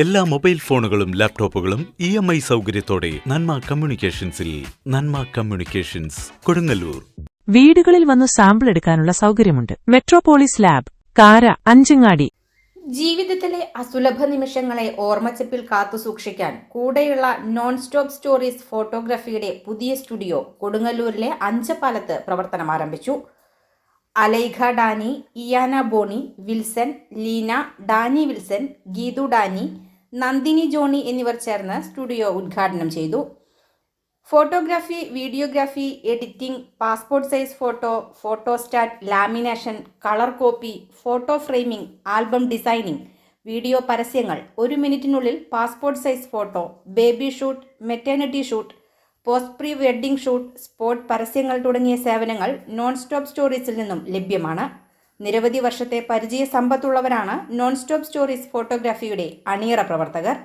എല്ലാ മൊബൈൽ ഫോണുകളും ലാപ്ടോപ്പുകളും ഇ എം ഐ സൗകര്യത്തോടെ നന്മ കമ്മ്യൂണിക്കേഷൻസിൽ നന്മ കമ്മ്യൂണിക്കേഷൻസ് കൊടുങ്ങല്ലൂർ. വീടുകളിൽ വന്ന് സാമ്പിൾ എടുക്കാനുള്ള സൗകര്യമുണ്ട്. മെട്രോപോളിസ് ലാബ് കാര അഞ്ചങ്ങാടി. ജീവിതത്തിലെ അസുലഭ നിമിഷങ്ങളെ ഓർമ്മച്ചപ്പിൽ കാത്തുസൂക്ഷിക്കാൻ കൂടെയുള്ള നോൺ സ്റ്റോപ്പ് സ്റ്റോറീസ് ഫോട്ടോഗ്രാഫിയുടെ പുതിയ സ്റ്റുഡിയോ കൊടുങ്ങല്ലൂരിലെ അഞ്ചപ്പാലത്ത് പ്രവർത്തനം ആരംഭിച്ചു. അലൈഖ ഡാനി ഇയാന ബോണി വിൽസൺ ലീന ഡാനി വിൽസൺ ഗീതു ഡാനി നന്ദിനി ജോണി എന്നിവർ ചേർന്ന് സ്റ്റുഡിയോ ഉദ്ഘാടനം ചെയ്തു. Photography videography editing passport size photo photostat lamination colour copy photo framing album designing video പരസ്യങ്ങൾ ഒരു മിനിറ്റിനുള്ളിൽ passport size photo baby shoot maternity shoot post pre wedding shoot spot പരസ്യങ്ങൾ തുടങ്ങിയ സേവനങ്ങൾ നോൺ സ്റ്റോപ്പ് സ്റ്റോറീസിൽ നിന്നും ലഭ്യമാണ്. നിരവധി വർഷത്തെ പരിചയ സമ്പത്തുള്ളവരാണ് നോൺ സ്റ്റോപ്പ് സ്റ്റോറീസ് ഫോട്ടോഗ്രാഫിയുടെ അണിയറ പ്രവർത്തകർ.